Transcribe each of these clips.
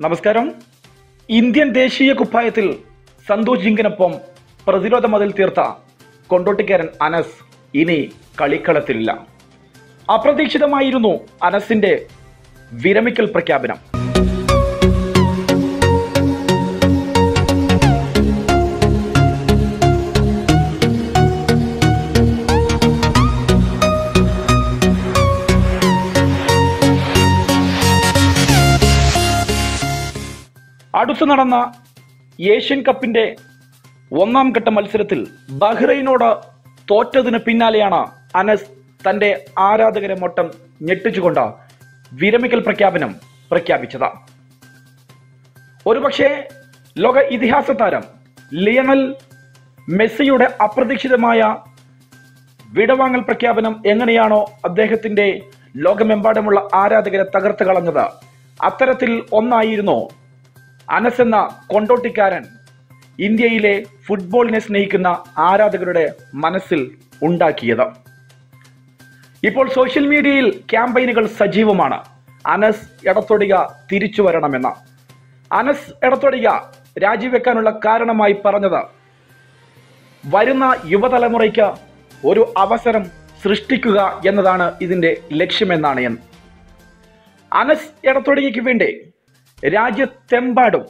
നമസ്കാരം. ഇന്ത്യൻ ദേശീയ കുപ്പായത്തിൽ സന്തോഷ് ജിങ്കിനൊപ്പം പ്രതിരോധ മതിൽ തീർത്ത കൊണ്ടോട്ടിക്കാരൻ അനസ് ഇനി കളിക്കളത്തിലില്ല. അപ്രതീക്ഷിതമായിരുന്നു അനസിന്റെ വിരമിക്കൽ പ്രഖ്യാപനം. അടുത്ത് നടന്ന ഏഷ്യൻ കപ്പിന്റെ ഒന്നാം ഘട്ട മത്സരത്തിൽ ബഹ്റൈനോട് തോറ്റതിന് പിന്നാലെയാണ് അനസ് തന്റെ ആരാധകരെ മൊട്ടം ഞെട്ടിച്ചുകൊണ്ട് വിരമിക്കൽ പ്രഖ്യാപനം പ്രഖ്യാപിച്ചത്. ഒരുപക്ഷെ ലോക ഇതിഹാസ താരം ലിയണൽ മെസ്സിയുടെ അപ്രതീക്ഷിതമായ വിടവാങ്ങൽ പ്രഖ്യാപനം എങ്ങനെയാണോ അദ്ദേഹത്തിന്റെ ലോകമെമ്പാടുമുള്ള ആരാധകരെ തകർത്ത് കളഞ്ഞത്? അത്തരത്തിൽ ഒന്നായിരുന്നു അനസ് എന്ന കൊണ്ടോട്ടിക്കാരൻ ഇന്ത്യയിലെ ഫുട്ബോളിനെ സ്നേഹിക്കുന്ന ആരാധകരുടെ മനസ്സിൽ ഉണ്ടാക്കിയത്. ഇപ്പോൾ സോഷ്യൽ മീഡിയയിൽ ക്യാമ്പയിനുകൾ സജീവമാണ്. അനസ് എടത്തൊടിക തിരിച്ചു വരണമെന്ന്. അനസ് എടത്തൊടിക രാജിവെക്കാനുള്ള കാരണമായി പറഞ്ഞത് വരുന്ന യുവതലമുറയ്ക്ക് ഒരു അവസരം സൃഷ്ടിക്കുക എന്നതാണ് ഇതിന്റെ ലക്ഷ്യമെന്നാണ് എന്ന്. അനസ് എടത്തൊടികയ്ക്ക് വേണ്ടി രാജ്യത്തെമ്പാടും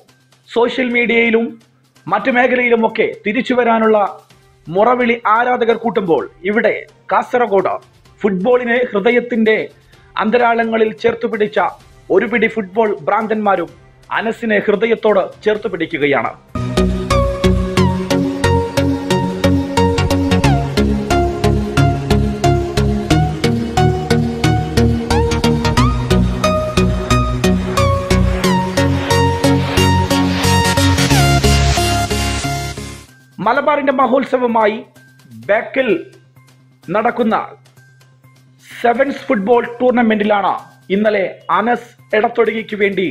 സോഷ്യൽ മീഡിയയിലും മറ്റു മേഖലയിലുമൊക്കെ തിരിച്ചു വരാനുള്ള മുറവിളി ആരാധകർ കൂട്ടുമ്പോൾ ഇവിടെ കാസർഗോഡ് ഫുട്ബോളിനെ ഹൃദയത്തിന്റെ അന്തരാളങ്ങളിൽ ചേർത്തു പിടിച്ച ഒരു പിടി ഫുട്ബോൾ ഭ്രാന്തന്മാരും അനസിനെ ഹൃദയത്തോട് ചേർത്തു പിടിക്കുകയാണ്. മലബാറിന്റെ മഹോത്സവമായി ബാക്കിൽ നടക്കുന്ന സെവൻസ് ഫുട്ബോൾ ടൂർണമെന്റിലാണ് ഇന്നലെ അനസ് എടത്തൊടുകയ്ക്ക് വേണ്ടി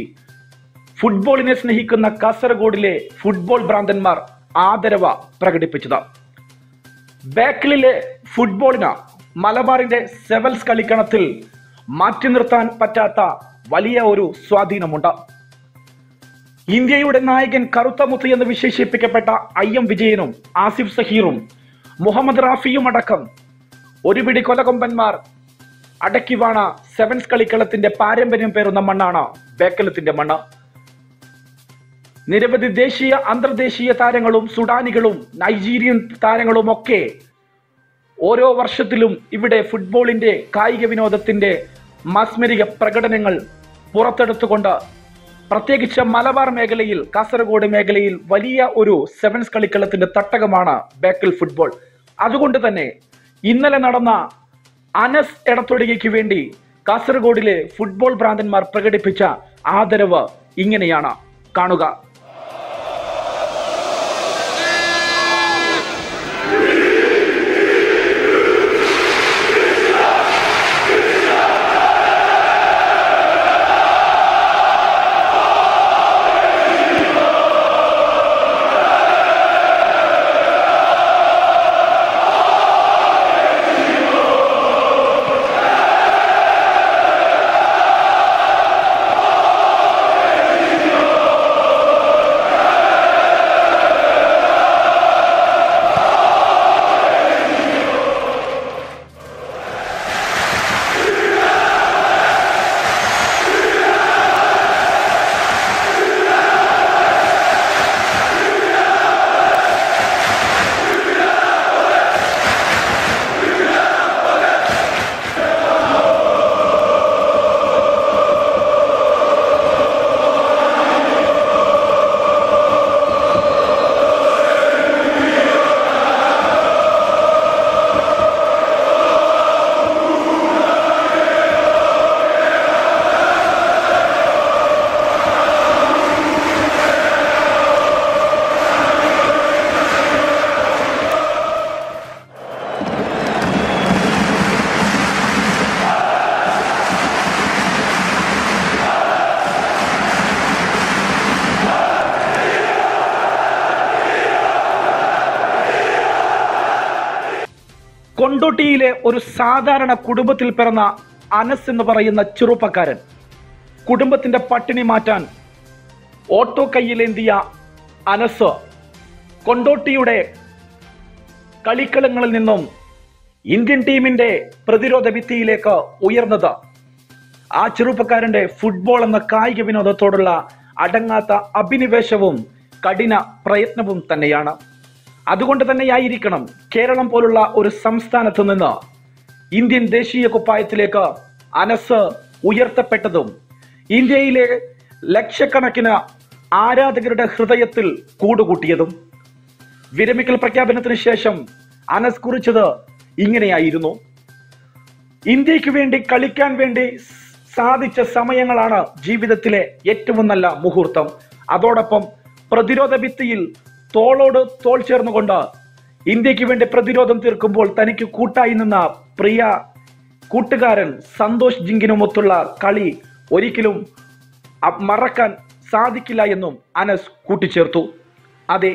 ഫുട്ബോളിനെ സ്നേഹിക്കുന്ന കാസർഗോഡിലെ ഫുട്ബോൾ ഭ്രാന്തന്മാർ ആദരവ പ്രകടിപ്പിച്ചത്. ബാക്കിലെ ഫുട്ബോളിന് മലബാറിന്റെ സെവൽസ് കളിക്കണത്തിൽ മാറ്റി നിർത്താൻ പറ്റാത്ത വലിയ ഒരു സ്വാധീനമുണ്ട്. ഇന്ത്യയുടെ നായകൻ കറുത്ത മുത്ത് എന്ന് വിശേഷിപ്പിക്കപ്പെട്ട ഐ എം വിജയനും ആസിഫ് സഹീറും മുഹമ്മദ് റാഫിയും അടക്കം ഒരു പിടി കൊലകൊമ്പന്മാർ അടക്കി വാണ സെവൻസ് കളിക്കളത്തിന്റെ പാരമ്പര്യം പേരുന്ന മണ്ണാണ് ബേക്കലത്തിന്റെ മണ്ണ്. നിരവധി ദേശീയ അന്തർദേശീയ താരങ്ങളും സുഡാനികളും നൈജീരിയൻ താരങ്ങളും ഒക്കെ ഓരോ വർഷത്തിലും ഇവിടെ ഫുട്ബോളിന്റെ കായിക വിനോദത്തിന്റെ മാസ്മരിക പ്രകടനങ്ങൾ പുറത്തെടുത്തുകൊണ്ട് പ്രത്യേകിച്ച് മലബാർ മേഖലയിൽ കാസർഗോഡ് മേഖലയിൽ വലിയ ഒരു സെവൻസ് കളിക്കളത്തിന്റെ തട്ടകമാണ് ബേക്കൽ ഫുട്ബോൾ അതുകൊണ്ട് തന്നെ ഇന്നലെ നടന്ന അനസ് എടത്തൊടികയ്ക്ക് വേണ്ടി കാസർഗോഡിലെ ഫുട്ബോൾ ഭ്രാന്തന്മാർ പ്രകടിപ്പിച്ച ആദരവ് ഇങ്ങനെയാണ്. കാണുക. കൊണ്ടോട്ടിയിലെ ഒരു സാധാരണ കുടുംബത്തിൽ പിറന്ന അനസ് എന്ന് പറയുന്ന ചെറുപ്പക്കാരൻ. കുടുംബത്തിന്റെ പട്ടിണി മാറ്റാൻ ഓട്ടോ കയ്യിലേന്തിയ അനസ് കൊണ്ടോട്ടിയുടെ കളിക്കളങ്ങളിൽ നിന്നും ഇന്ത്യൻ ടീമിന്റെ പ്രതിരോധ ഭിത്തിയിലേക്ക് ഉയർന്നത്. ആ ചെറുപ്പക്കാരന്റെ ഫുട്ബോൾ എന്ന കായിക വിനോദത്തോടുള്ള അടങ്ങാത്ത അഭിനിവേശവും കഠിന പ്രയത്നവും തന്നെയാണ്. അതുകൊണ്ട് തന്നെയായിരിക്കണം കേരളം പോലുള്ള ഒരു സംസ്ഥാനത്ത് നിന്ന് ഇന്ത്യൻ ദേശീയ കുപ്പായത്തിലേക്ക് അനസ് ഉയർത്തപ്പെട്ടതും ഇന്ത്യയിലെ ലക്ഷക്കണക്കിന് ആരാധകരുടെ ഹൃദയത്തിൽ കൂടുകൂട്ടിയതും വിരമിക്കൽ പ്രഖ്യാപനത്തിന് ശേഷം അനസ് കുറിച്ചത് ഇങ്ങനെയായിരുന്നു. ഇന്ത്യയ്ക്ക് വേണ്ടി കളിക്കാൻ വേണ്ടി സാധിച്ച സമയങ്ങളാണ് ജീവിതത്തിലെ ഏറ്റവും നല്ല മുഹൂർത്തം. അതോടൊപ്പം പ്രതിരോധ ഭിത്തിയിൽ തോളോട് തോൾ ചേർന്നുകൊണ്ട് ഇന്ത്യയ്ക്ക് വേണ്ടി പ്രതിരോധം തീർക്കുമ്പോൾ തനിക്ക് കൂട്ടായി നിന്ന പ്രിയ കൂട്ടുകാരൻ സന്തോഷ് ജിങ്കിനുമൊത്തുള്ള കളി ഒരിക്കലും മറക്കാൻ സാധിക്കില്ല എന്നും അനസ് കൂട്ടിച്ചേർത്തു. അതെ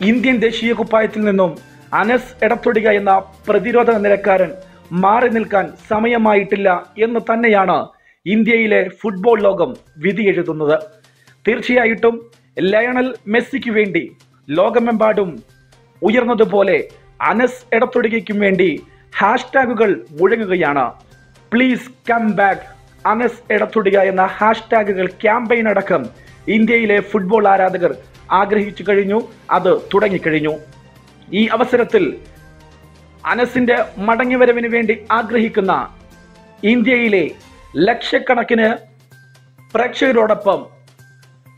ഇന്ത്യൻ ദേശീയ കുപ്പായത്തിൽ നിന്നും അനസ് എടത്തൊടിക എന്ന പ്രതിരോധ നിരക്കാരൻ മാറി നിൽക്കാൻ സമയമായിട്ടില്ല എന്ന് തന്നെയാണ് ഇന്ത്യയിലെ ഫുട്ബോൾ ലോകം വിധി എഴുതുന്നത് തീർച്ചയായിട്ടും ലയണൽ മെസ്സിക്ക് വേണ്ടി ലോകമെമ്പാടും ഉയർന്നതുപോലെ അനസ് എടത്തൊടികയ്ക്കും വേണ്ടി ഹാഷ്ടാഗുകൾ മുഴങ്ങുകയാണ്. Please come back Anas Edathodika എന്ന ഹാഷ്ടാഗുകൾ ക്യാമ്പയിൻ അടക്കം ഇന്ത്യയിലെ ഫുട്ബോൾ ആരാധകർ ആഗ്രഹിച്ചു കഴിഞ്ഞു അത് തുടങ്ങിക്കഴിഞ്ഞു. ഈ അവസരത്തിൽ അനസിന്റെ മടങ്ങിവരവിന് വേണ്ടി ആഗ്രഹിക്കുന്ന ഇന്ത്യയിലെ ലക്ഷക്കണക്കിന് പ്രേക്ഷകരോടൊപ്പം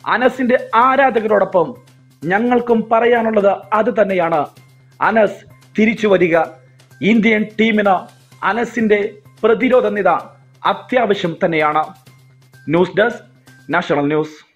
അനസിന്റെ ആരാധകരോടൊപ്പം ഞങ്ങൾക്കും പറയാനുള്ളത് അത് തന്നെയാണ്. അനസ് തിരിച്ചു വരിക. ഇന്ത്യൻ ടീമിന് അനസിന്റെ പ്രതിരോധ നിത അത്യാവശ്യം തന്നെയാണ്. News desk national news.